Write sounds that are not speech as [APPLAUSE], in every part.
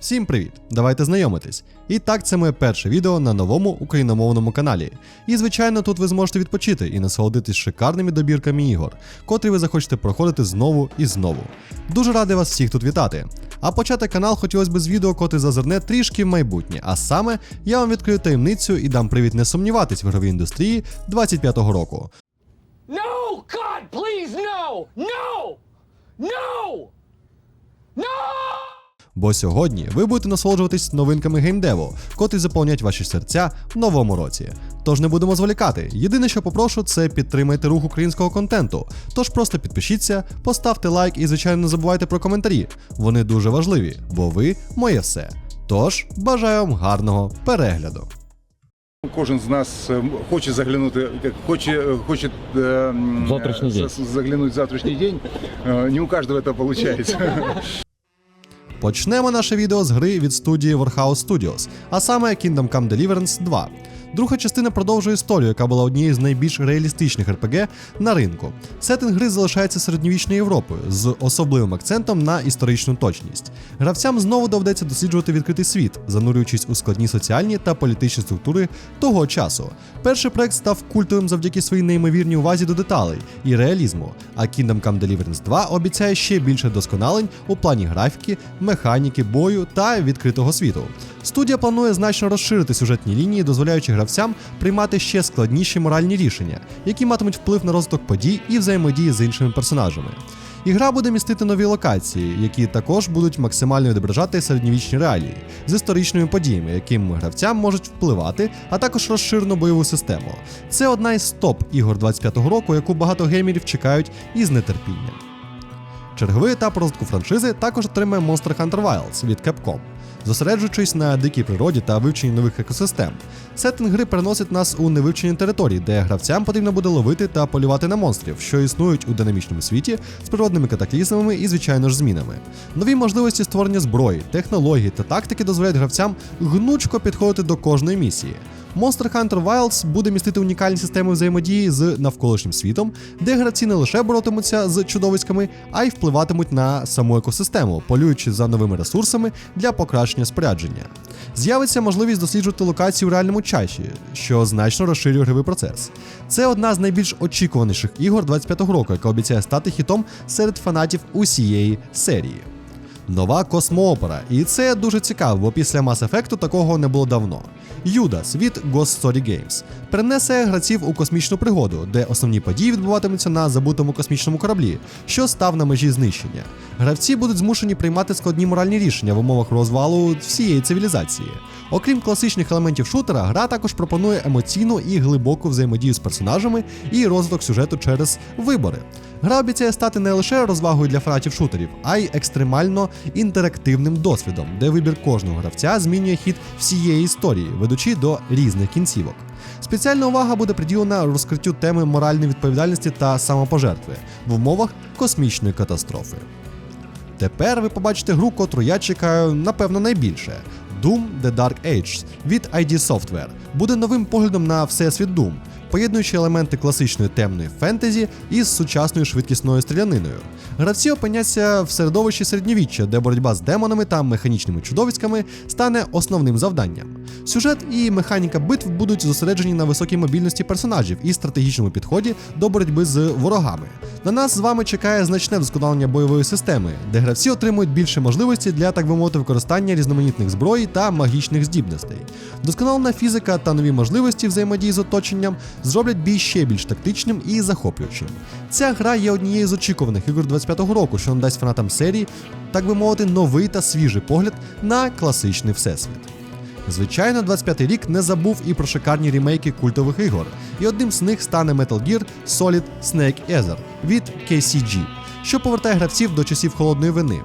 Всім привіт! Давайте знайомитись. І так, це моє перше відео на новому україномовному каналі. І звичайно, тут ви зможете відпочити і насолодитись шикарними добірками ігор, котрі ви захочете проходити знову і знову. Дуже радий вас всіх тут вітати. А почати канал хотілося б з відео, котре зазирне трішки в майбутнє. А саме я вам відкрию таємницю і дам привід не сумніватись в ігровій індустрії 25-го року. No! God, please, no! No! No! No! Бо сьогодні ви будете насолоджуватись новинками геймдеву, котрі заповнять ваші серця в новому році. Тож не будемо зволікати. Єдине, що попрошу, це підтримайте рух українського контенту. Тож просто підпишіться, поставте лайк і, звичайно, не забувайте про коментарі. Вони дуже важливі, бо ви моє все. Тож бажаю вам гарного перегляду. Кожен з нас е, хоче заглянути, хоче, хоче е, Завтрашній е, день. заглянуть в завтрашній день. Е, Не у кожного це виходить. [LAUGHS] Почнемо наше відео з гри від студії Warhouse Studios, а саме Kingdom Come Deliverance 2. Друга частина продовжує історію, яка була однією з найбільш реалістичних РПГ на ринку. Сеттинг гри залишається середньовічною Європою з особливим акцентом на історичну точність. Гравцям знову доведеться досліджувати відкритий світ, занурюючись у складні соціальні та політичні структури того часу. Перший проект став культовим завдяки своїй неймовірній увазі до деталей і реалізму. А Kingdom Come Deliverance 2 обіцяє ще більше досконалень у плані графіки, механіки, бою та відкритого світу. Студія планує значно розширити сюжетні лінії, дозволяючи гравцям приймати ще складніші моральні рішення, які матимуть вплив на розвиток подій і взаємодії з іншими персонажами. Ігра буде містити нові локації, які також будуть максимально відображати середньовічні реалії з історичними подіями, яким гравцям можуть впливати, а також розширену бойову систему. Це одна із топ ігор 25-го року, яку багато геймерів чекають із нетерпінням. Черговий етап розвитку франшизи також отримає Monster Hunter Wilds від Capcom. Зосереджуючись на дикій природі та вивченні нових екосистем, сеттинг гри переносить нас у невивчені території, де гравцям потрібно буде ловити та полювати на монстрів, що існують у динамічному світі з природними катаклізмами і, звичайно ж, змінами. Нові можливості створення зброї, технологій та тактики дозволяють гравцям гнучко підходити до кожної місії. Monster Hunter Wilds буде містити унікальні системи взаємодії з навколишнім світом, де гравці не лише боротимуться з чудовиськами, а й впливатимуть на саму екосистему, полюючи за новими ресурсами для покращення спорядження. З'явиться можливість досліджувати локації у реальному часі, що значно розширює гривий процес. Це одна з найбільш очікуваніших ігор 25-го року, яка обіцяє стати хітом серед фанатів усієї серії. Нова космоопера, і це дуже цікаво, бо після Mass Effect такого не було давно. Юдас від Ghost Story Games перенесе гравців у космічну пригоду, де основні події відбуватимуться на забутому космічному кораблі, що став на межі знищення. Гравці будуть змушені приймати складні моральні рішення в умовах розвалу всієї цивілізації. Окрім класичних елементів шутера, гра також пропонує емоційну і глибоку взаємодію з персонажами і розвиток сюжету через вибори. Гра обіцяє стати не лише розвагою для фанатів шутерів, а й екстремально інтерактивним досвідом, де вибір кожного гравця змінює хід всієї історії, ведучи до різних кінцівок. Спеціальна увага буде приділена розкриттю теми моральної відповідальності та самопожертви в умовах космічної катастрофи. Тепер ви побачите гру, котру я чекаю, напевно, найбільше. Doom The Dark Age від ID Software буде новим поглядом на всесвіт Doom, поєднуючи елементи класичної темної фентезі із сучасною швидкісною стріляниною. Гравці опиняться в середовищі середньовіччя, де боротьба з демонами та механічними чудовиськами стане основним завданням. Сюжет і механіка битв будуть зосереджені на високій мобільності персонажів і стратегічному підході до боротьби з ворогами. На нас з вами чекає значне вдосконалення бойової системи, де гравці отримують більше можливості для, так би мовити, використання різноманітних зброй та магічних здібностей. Досконалена фізика та нові можливості взаємодії з оточенням зроблять бій ще більш тактичним і захоплюючим. Ця гра є однією з очікуваних ігор 25-го року, що надасть фанатам серії, так би мовити, новий та свіжий погляд на класичний всесвіт. Звичайно, 25-й рік не забув і про шикарні ремейки культових ігор, і одним з них стане Metal Gear Solid Snake Eater від KCG, що повертає гравців до часів холодної вини.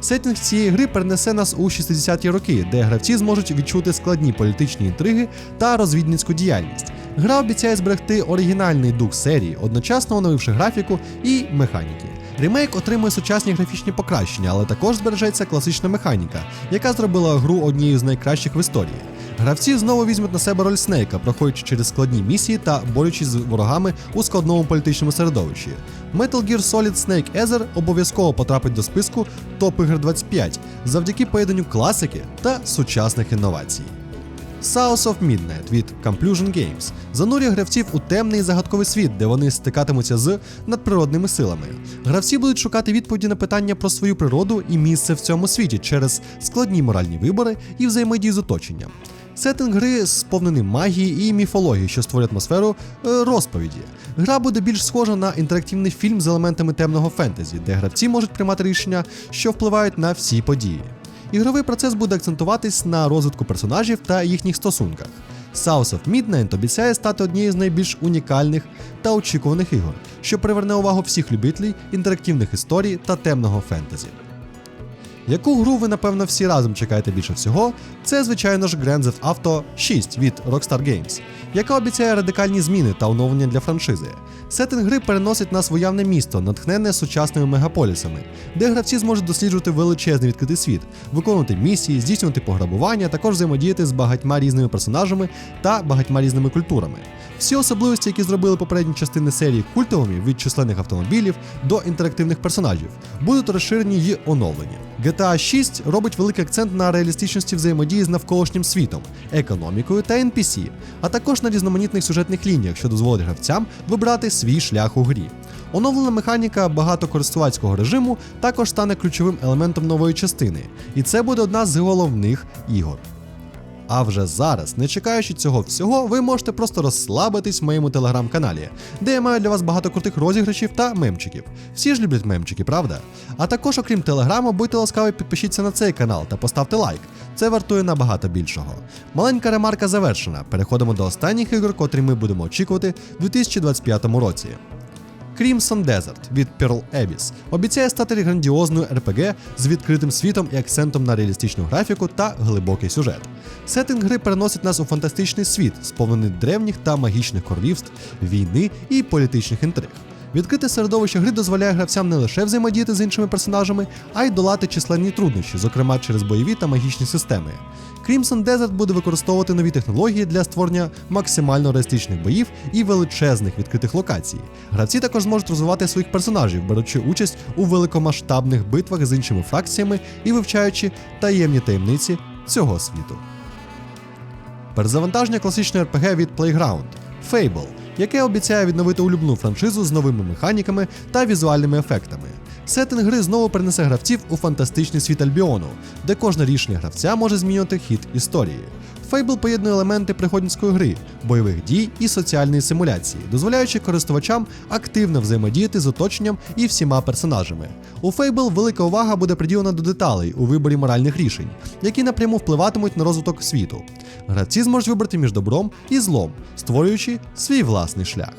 Сеттинг цієї гри перенесе нас у 60-ті роки, де гравці зможуть відчути складні політичні інтриги та розвідницьку діяльність. Гра обіцяє зберегти оригінальний дух серії, одночасно оновивши графіку і механіки. Ремейк отримує сучасні графічні покращення, але також збережеться класична механіка, яка зробила гру однією з найкращих в історії. Гравці знову візьмуть на себе роль Снейка, проходячи через складні місії та борючись з ворогами у складному політичному середовищі. Metal Gear Solid Snake Ether обов'язково потрапить до списку топ ігр 25 завдяки поєднанню класики та сучасних інновацій. South of Midnight від Complusion Games занурює гравців у темний загадковий світ, де вони стикатимуться з надприродними силами. Гравці будуть шукати відповіді на питання про свою природу і місце в цьому світі через складні моральні вибори і взаємодії з оточенням. Сеттинг гри сповнений магії і міфології, що створює атмосферу е, розповіді. Гра буде більш схожа на інтерактивний фільм з елементами темного фентезі, де гравці можуть приймати рішення, що впливають на всі події. Ігровий процес буде акцентуватись на розвитку персонажів та їхніх стосунках. South of Midnight обіцяє стати однією з найбільш унікальних та очікуваних ігор, що приверне увагу всіх любителів інтерактивних історій та темного фентезі. Яку гру ви, напевно, всі разом чекаєте більше всього? Це, звичайно ж, Grand Theft Auto 6 від Rockstar Games, яка обіцяє радикальні зміни та оновлення для франшизи. Сеттинг гри переносить нас в уявне місто, натхнене сучасними мегаполісами, де гравці зможуть досліджувати величезний відкритий світ, виконувати місії, здійснювати пограбування, також взаємодіяти з багатьма різними персонажами та багатьма різними культурами. Всі особливості, які зробили попередні частини серії культовими від численних автомобілів до інтерактивних персонажів, будуть розширені й оновлені. GTA 6 робить великий акцент на реалістичності взаємодії з навколишнім світом, економікою та NPC, а також на різноманітних сюжетних лініях, що дозволить гравцям вибрати свій шлях у грі. Оновлена механіка багатокористувацького режиму також стане ключовим елементом нової частини, і це буде одна з головних ігор. А вже зараз, не чекаючи цього всього, ви можете просто розслабитись в моєму телеграм-каналі, де я маю для вас багато крутих розіграшів та мемчиків. Всі ж люблять мемчики, правда? А також, окрім телеграму, будьте ласкаві, підпишіться на цей канал та поставте лайк. Це вартує набагато більшого. Маленька ремарка завершена. Переходимо до останніх ігор, котрі ми будемо очікувати в 2025 році. Crimson Desert від Pearl Abyss обіцяє стати грандіозною RPG з відкритим світом і акцентом на реалістичну графіку та глибокий сюжет. Сеттинг гри переносить нас у фантастичний світ, сповнений древніх та магічних королівств, війни і політичних інтриг. Відкрите середовище гри дозволяє гравцям не лише взаємодіяти з іншими персонажами, а й долати численні труднощі, зокрема через бойові та магічні системи. Crimson Desert буде використовувати нові технології для створення максимально реалістичних боїв і величезних відкритих локацій. Гравці також зможуть розвивати своїх персонажів, беручи участь у великомасштабних битвах з іншими фракціями і вивчаючи таємні таємниці цього світу. Перезавантаження класичної RPG від Playground Fable, яке обіцяє відновити улюблену франшизу з новими механіками та візуальними ефектами. Сеттинг гри знову принесе гравців у фантастичний світ Альбіону, де кожне рішення гравця може змінювати хід історії. Fable поєднує елементи приходницької гри, бойових дій і соціальної симуляції, дозволяючи користувачам активно взаємодіяти з оточенням і всіма персонажами. У Fable велика увага буде приділена до деталей у виборі моральних рішень, які напряму впливатимуть на розвиток світу. Гравці зможуть вибрати між добром і злом, створюючи свій власний шлях.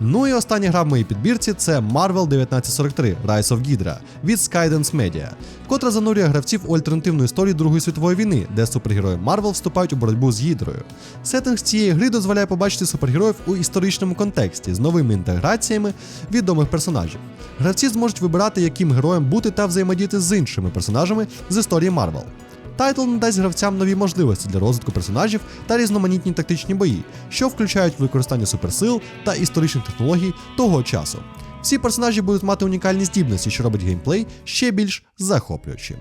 Ну і остання гра в моїй підбірці це Marvel 1943 Rise of Hydra від Skydance Media, котра занурює гравців у альтернативну історію Другої світової війни, де супергерої Marvel вступають у боротьбу з Гідрою. Сеттинг з цієї гри дозволяє побачити супергероїв у історичному контексті з новими інтеграціями відомих персонажів. Гравці зможуть вибирати, яким героєм бути та взаємодіяти з іншими персонажами з історії Marvel. Тайтл надасть гравцям нові можливості для розвитку персонажів та різноманітні тактичні бої, що включають використання суперсил та історичних технологій того часу. Всі персонажі будуть мати унікальні здібності, що робить геймплей ще більш захоплюючим.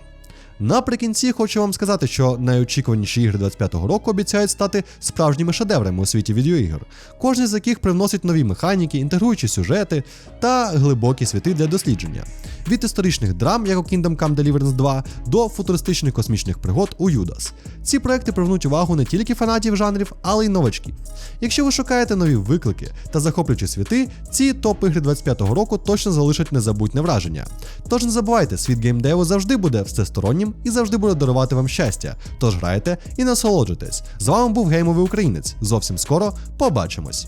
Наприкінці хочу вам сказати, що найочікуваніші ігри 25-го року обіцяють стати справжніми шедеврами у світі відеоігр, кожен з яких привносить нові механіки, інтегруючі сюжети та глибокі світи для дослідження. Від історичних драм, як у Kingdom Come Deliverance 2, до футуристичних космічних пригод у Юдас. Ці проекти привернуть увагу не тільки фанатів жанрів, але й новачків. Якщо ви шукаєте нові виклики та захоплюючі світи, ці топ-ігри 25-го року точно залишать незабутне враження. Тож не забувайте, світ геймдеву завжди буде всестороннім і завжди буде дарувати вам щастя. Тож грайте і насолоджуйтесь. З вами був геймовий українець. Зовсім скоро побачимось.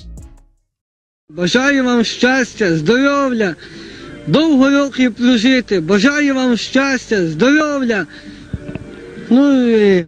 Бажаю вам щастя, здоров'я, довго років прожити. Бажаю вам щастя, здоров'я. Ну і